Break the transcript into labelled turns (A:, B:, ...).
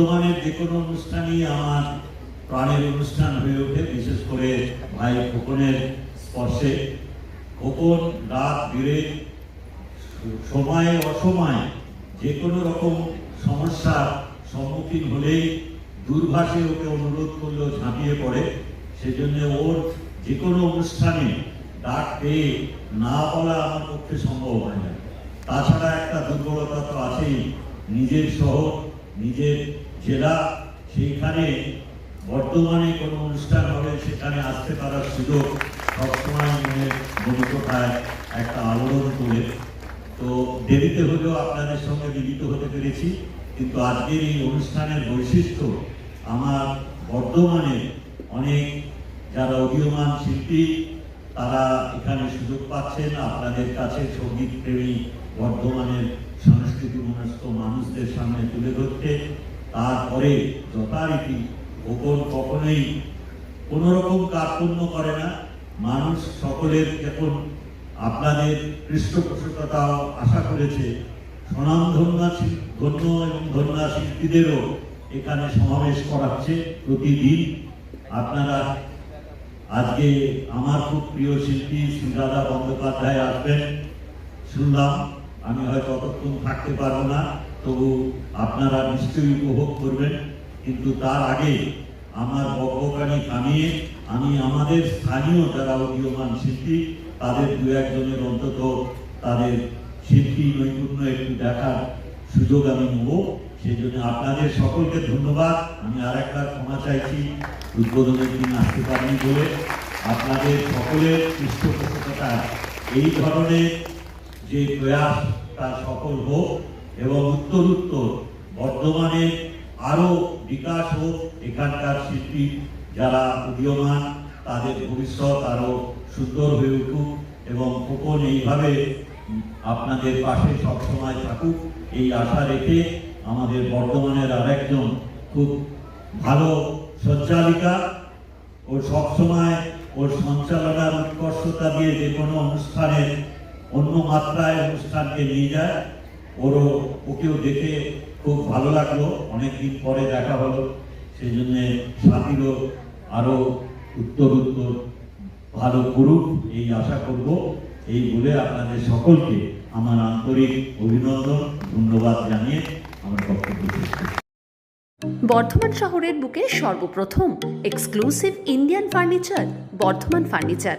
A: বর্ধমানের যে কোনো অনুষ্ঠানই আমার প্রাণের অনুষ্ঠান হয়ে ওঠে, বিশেষ করে ভাই খোকনের স্পর্শে। খোকন, রাত, বিরে, সময়ে, অসময়ে, যে কোনো রকম সমস্যার সম্মুখীন হলেই দূরভাষে ওকে অনুরোধ করলেও ঝাঁপিয়ে পড়ে। সেজন্য ওর যে কোনো অনুষ্ঠানে ডাক পেয়ে না বলা আমার পক্ষে সম্ভব হয় না। তাছাড়া একটা দুর্বলতা তো আছেই, নিজের শহর নিজের জেলা সেইখানে বর্তমানে কোনো অনুষ্ঠান হবে সেখানে আসতে পারার সুযোগ সবসময় মনে মনিকোঠায় একটা আলোড়ন তোলে তো দেরিতে হলেও আপনাদের সঙ্গে মিলিত হতে পেরেছি, কিন্তু আজকের এই অনুষ্ঠানের বৈশিষ্ট্য আমার বর্ধমানে অনেক যারা উদীয়মান শিল্পী, তারা এখানে সুযোগ পাচ্ছেন। আপনাদের কাছে সংগীত প্রেমী বর্ধমানের সংস্কৃতি মনস্ক মানুষদের সামনে তুলে ধরতে, তারপরে যথারীতি ওপর কখনোই কোনো রকম করে না। মানুষ সকলের এখন আপনাদের পৃষ্ঠপোষকতাও আশা করেছে। স্বনামধন্য ধন্য এবং ধন্যা শিল্পীদেরও এখানে সমাবেশ করাচ্ছে প্রতিদিন। আপনারা আজকে আমার খুব প্রিয় শিল্পী শ্রীরাধা বন্দ্যোপাধ্যায় আসবেন। শুনলাম আমি হয়তো অতক্ষণ থাকতে পারব না, তবু আপনারা নিশ্চয়ই উপভোগ করবেন। কিন্তু তার আগে আমার বকবকানি থামিয়ে আমি আমাদের স্থানীয় যারা উদীয়মান শিল্পী, তাদের দু একজনের অন্তত তাদের শিল্পী নৈপুণ্য একটু দেখার সুযোগ আমি নেব। সেই জন্য আপনাদের সকলকে ধন্যবাদ। আমি আর একবার ক্ষমা চাইছি। উদ্বোধনের দিন আসতে পারিনি বলে। আপনাদের সকলের পৃষ্ঠপোষকতা এই ধরনের যে প্রয়াস তা সফল হোক এবং উত্তর উত্তর বর্ধমানে আরও বিকাশ হোক, এখানকার শিল্পী যারা উদীয়মান, তাদের ভবিষ্যৎ আরও সুন্দর হয়ে উঠুক এবং খোকন এইভাবে আপনাদের পাশে সবসময় থাকুক, এই আশা রেখে আমাদের বর্ধমানের আর একজন খুব ভালো সঞ্চালিকা ও সবসময় ওর সঞ্চালনার উৎকর্ষতা দিয়ে যে কোনো অনুষ্ঠানের অন্য মাত্রায় অনুষ্ঠানকে নিয়ে যায়। ওরও ওকেও দেখে খুব ভালো লাগল। অনেকদিন পরে দেখা হলো। সেই জন্যে সাথীরও আরও উত্তর উত্তর ভালো করুক এই আশা করব। এই বলে আপনাদের সকলকে আমার আন্তরিক অভিনন্দন, ধন্যবাদ জানিয়ে আমার বক্তব্য শেষ।
B: বর্ধমান শহরের বুকে সর্বপ্রথম exclusive Indian furniture Bardhaman furniture